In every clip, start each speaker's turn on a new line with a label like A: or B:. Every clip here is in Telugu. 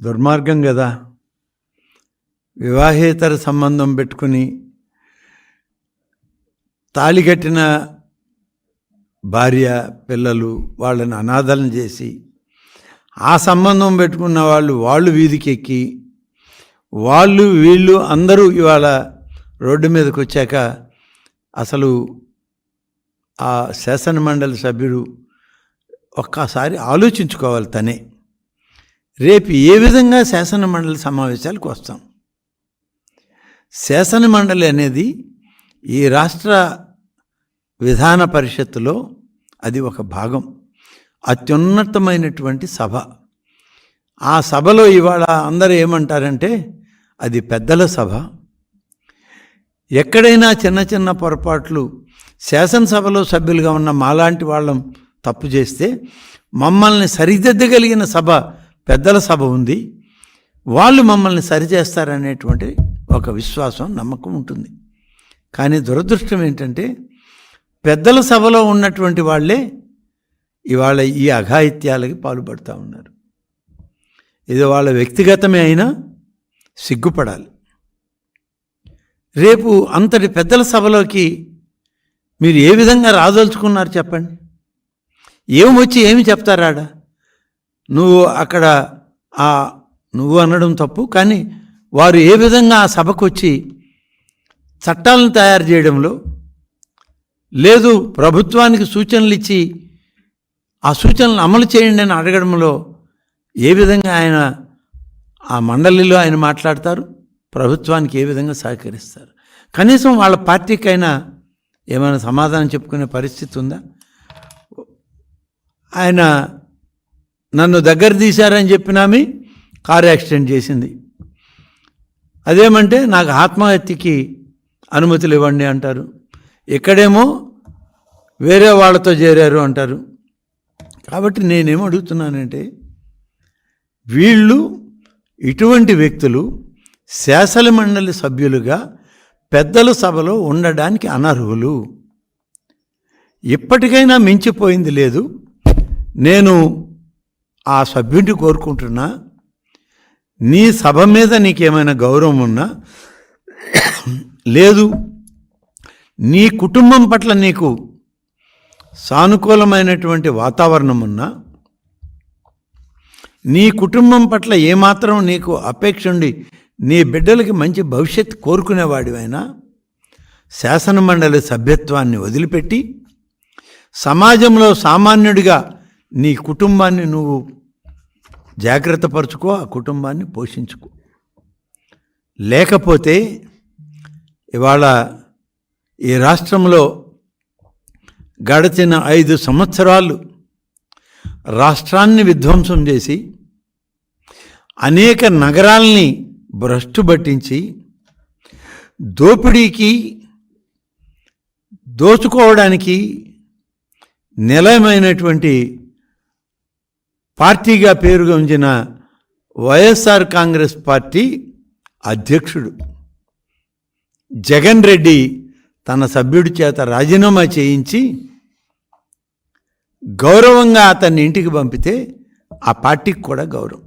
A: దుర్మార్గం కదా. వివాహేతర సంబంధం పెట్టుకుని తాళి కట్టిన భార్య పిల్లలు వాళ్ళని అనాథలను చేసి ఆ సంబంధం పెట్టుకున్న వాళ్ళు వాళ్ళు వీధికెక్కి వాళ్ళు వీళ్ళు అందరూ ఇవాళ రోడ్డు మీదకి వచ్చాక అసలు ఆ శాసనమండలి సభ్యుడు ఒక్కసారి ఆలోచించుకోవాలి తనే. రేపు ఏ విధంగా శాసన మండలి సమావేశాలకు వస్తాం? శాసన మండలి అనేది ఈ రాష్ట్ర విధాన పరిషత్తులో అది ఒక భాగం. అత్యున్నతమైనటువంటి సభ. ఆ సభలో ఇవాళ అందరూ ఏమంటారంటే అది పెద్దల సభ. ఎక్కడైనా చిన్న చిన్న పొరపాట్లు శాసనసభలో సభ్యులుగా ఉన్న మాలాంటి వాళ్ళం తప్పు చేస్తే మమ్మల్ని సరిదిద్దగలిగిన సభ పెద్దల సభ ఉంది. వాళ్ళు మమ్మల్ని సరిచేస్తారనేటువంటి ఒక విశ్వాసం నమ్మకం ఉంటుంది. కానీ దురదృష్టం ఏంటంటే పెద్దల సభలో ఉన్నటువంటి వాళ్ళే ఇవాళ ఈ అఘాయిత్యాలకి పాల్పడుతూ ఉన్నారు. ఇది వాళ్ళ వ్యక్తిగతమే అయినా సిగ్గుపడాలి. రేపు అంతటి పెద్దల సభలోకి మీరు ఏ విధంగా రాదలుచుకున్నారు చెప్పండి? ఏమొచ్చి ఏమి చెప్తారాడా నువ్వు అక్కడ ఆ నువ్వు అనడం తప్పు కానీ వారు ఏ విధంగా ఆ సభకు వచ్చి చట్టాలను తయారు చేయడంలో లేదు ప్రభుత్వానికి సూచనలు ఇచ్చి ఆ సూచనలు అమలు చేయండి అని అడగడంలో ఏ విధంగా ఆయన ఆ మండలిలో ఆయన మాట్లాడతారు ప్రభుత్వానికి ఏ విధంగా సహకరిస్తారు. కనీసం వాళ్ళ పార్టీకైనా ఏమైనా సమాధానం చెప్పుకునే పరిస్థితి ఉందా? ఆయన నన్ను దగ్గర తీశారని చెప్పినామి కారు యాక్సిడెంట్ చేసింది. అదేమంటే నాకు ఆత్మహత్యకి అనుమతులు ఇవ్వండి అంటారు. ఇక్కడేమో వేరే వాళ్ళతో చేరారు అంటారు. కాబట్టి నేనేం అడుగుతున్నానంటే వీళ్ళు ఇటువంటి వ్యక్తులు శాసన మండలి సభ్యులుగా పెద్దల సభలో ఉండడానికి అనర్హులు. ఇప్పటికైనా మించిపోయింది లేదు. నేను ఆ సభ్యుడిని కోరుకుంటున్నా నీ సభ మీద నీకేమైనా గౌరవం ఉన్నా లేదు నీ కుటుంబం పట్ల నీకు సానుకూలమైనటువంటి వాతావరణం ఉన్నా నీ కుటుంబం పట్ల ఏమాత్రం నీకు అపేక్ష ఉండి నీ బిడ్డలకి మంచి భవిష్యత్ కోరుకునేవాడివైనా శాసనమండలి సభ్యత్వాన్ని వదిలిపెట్టి సమాజంలో సామాన్యుడిగా నీ కుటుంబాన్ని నువ్వు జాగ్రత్త పరుచుకో ఆ కుటుంబాన్ని పోషించుకో. లేకపోతే ఇవాళ ఈ రాష్ట్రంలో గడిచిన ఐదు సంవత్సరాలు రాష్ట్రాన్ని విధ్వంసం చేసి అనేక నగరాల్ని భ్రష్టు పట్టించి దోపిడీకి దోచుకోవడానికి నిలయమైనటువంటి పార్టీగా పేరుగొంచిన వైఎస్ఆర్ కాంగ్రెస్ పార్టీ అధ్యక్షుడు. జగన్ రెడ్డి తన సభ్యుడి చేత రాజీనామా చేయించి గౌరవంగా అతన్ని ఇంటికి పంపితే ఆ పార్టీకి కూడా గౌరవం.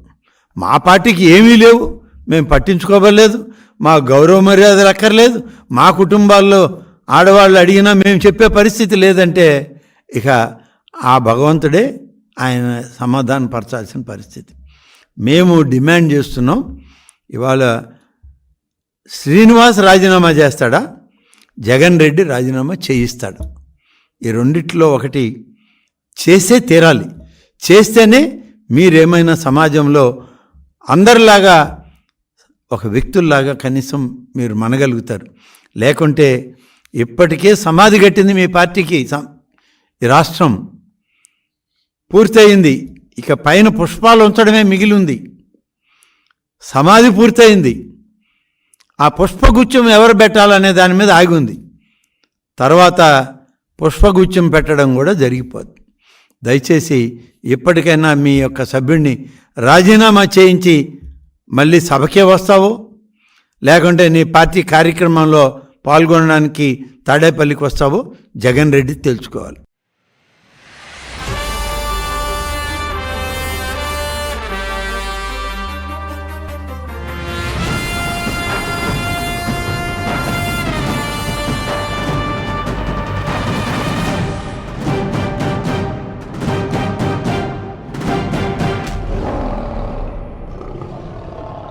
A: మా పార్టీకి ఏమీ లేవు. మేము పట్టించుకోవలేదు మా గౌరవ మర్యాదలు అక్కర్లేదు. మా కుటుంబాల్లో ఆడవాళ్ళు అడిగినా మేము చెప్పే పరిస్థితి లేదంటే ఇక ఆ భగవంతుడే ఆయన సమాధాన పరచాల్సిన పరిస్థితి. మేము డిమాండ్ చేస్తున్నాం ఇవాళ శ్రీనివాస్ రాజీనామా చేస్తాడా? జగన్ రెడ్డి రాజీనామా చేయిస్తాడు? ఈ రెండిట్లో ఒకటి చేసే తీరాలి. చేస్తేనే మీరేమైనా సమాజంలో అందరిలాగా ఒక వ్యక్తుల్లాగా కనీసం మీరు మనగలుగుతారు. లేకుంటే ఇప్పటికే సమాధి కట్టింది మీ పార్టీకి ఈ రాష్ట్రం. పూర్తయింది. ఇక పైన పుష్పాలు ఉంచడమే మిగిలి ఉంది సమాధి పూర్తయింది. ఆ పుష్పగుచ్చం ఎవరు పెట్టాలనే దాని మీద ఆగి ఉంది తర్వాత పుష్పగుచ్చం పెట్టడం కూడా జరిగిపోద్ది. దయచేసి ఇప్పటికైనా మీ యొక్క సభ్యుడిని రాజీనామా చేయించి మళ్ళీ సభకే వస్తావో? లేకుంటే నీ పార్టీ కార్యక్రమంలో పాల్గొనడానికి తాడేపల్లికి వస్తావో? జగన్ రెడ్డి తెలుసుకోవాలి.